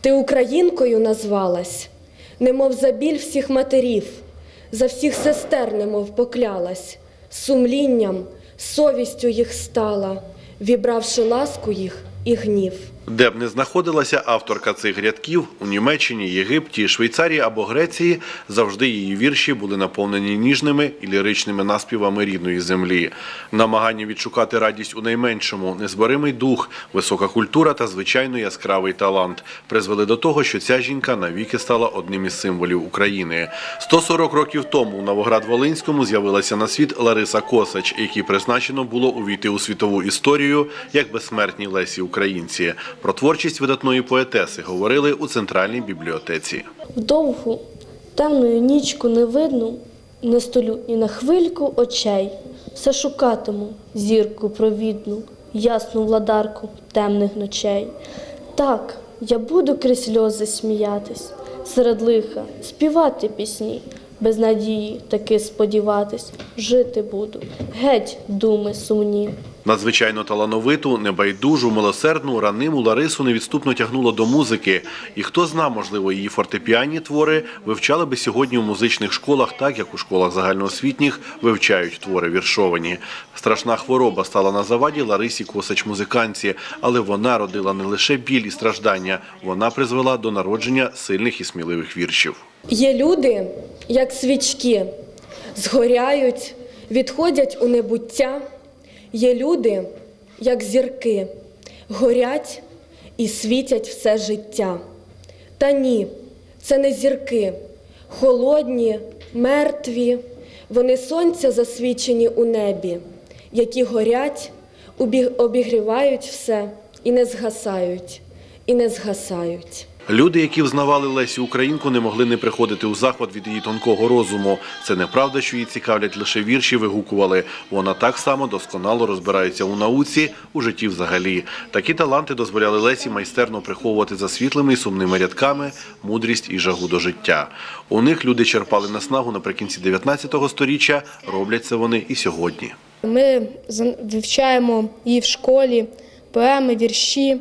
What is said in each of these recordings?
Ти українкою назвалась, немов за біль всіх матерів, за всіх сестер, немов поклялась, сумлінням, совістю їх стала, вібравши ласку їх і гнів. Де б не знаходилася авторка цих рядків у Німеччині, Єгипті, Швейцарії або Греції, завжди її вірші були наповнені ніжними і ліричними наспівами рідної землі. Намагання відшукати радість у найменшому, незборимий дух, висока культура та звичайно яскравий талант призвели до того, що ця жінка навіки стала одним із символів України. 140 років тому у Новоград-Волинському з'явилася на світ Лариса Косач, якій призначено було увійти у світову історію як безсмертні Лесі Українці. Про творчість видатної поетеси говорили у центральній бібліотеці. Довгу темною нічку не видно, не столю і на хвильку очей. Все шукатиму зірку провідну, ясну владарку темних ночей. Так, я буду крізь сльози сміятись, серед лиха співати пісні, без надії таки сподіватись, жити буду, геть думи сумні. Надзвичайно талановиту, небайдужу, милосердну, раниму Ларису невідступно тягнуло до музики. І хто зна, можливо, її фортепіанні твори вивчали би сьогодні у музичних школах, так як у школах загальноосвітніх вивчають твори віршовані. Страшна хвороба стала на заваді Ларисі Косач музиканці, але вона родила не лише біль і страждання, вона призвела до народження сильних і сміливих віршів. Є люди, як свічки, згоряють, відходять у небуття. Є люди, як зірки, горять і світять все життя. Та ні, це не зірки, холодні, мертві, вони сонця засвічені у небі, які горять, обігрівають все і не згасають, і не згасають. Люди, які взнавали Лесю Українку, не могли не приходити у захват від її тонкого розуму. Це неправда, що її цікавлять лише вірші, вигукували. Вона так само досконало розбирається у науці, у житті взагалі. Такі таланти дозволяли Лесі майстерно приховувати за світлими і сумними рядками мудрість і жагу до життя. У них люди черпали наснагу наприкінці 19 століття, роблять це вони і сьогодні. Ми вивчаємо її в школі, поеми, вірші.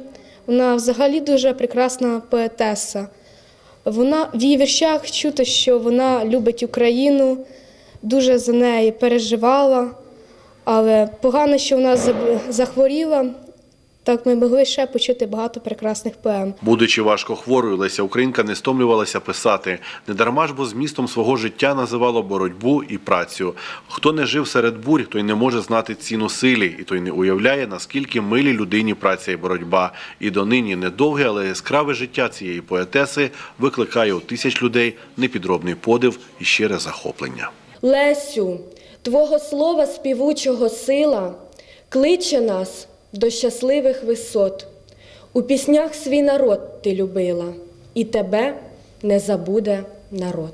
Вона взагалі дуже прекрасна поетеса. Вона в її віршах чути, що вона любить Україну, дуже за неї переживала, але погано, що вона захворіла. Так ми могли ще почути багато прекрасних поем. Будучи важко хворою, Леся Українка не стомлювалася писати. Недарма ж бо змістом свого життя називало боротьбу і працю. Хто не жив серед бурь, той не може знати ціну силі, і той не уявляє, наскільки милі людині праця і боротьба. І донині недовге, але яскраве життя цієї поетеси викликає у тисяч людей непідробний подив і щире захоплення. Лесю, Твого слова співучого сила кличе нас до щасливих висот. У піснях свій народ ти любила, і тебе не забуде народ.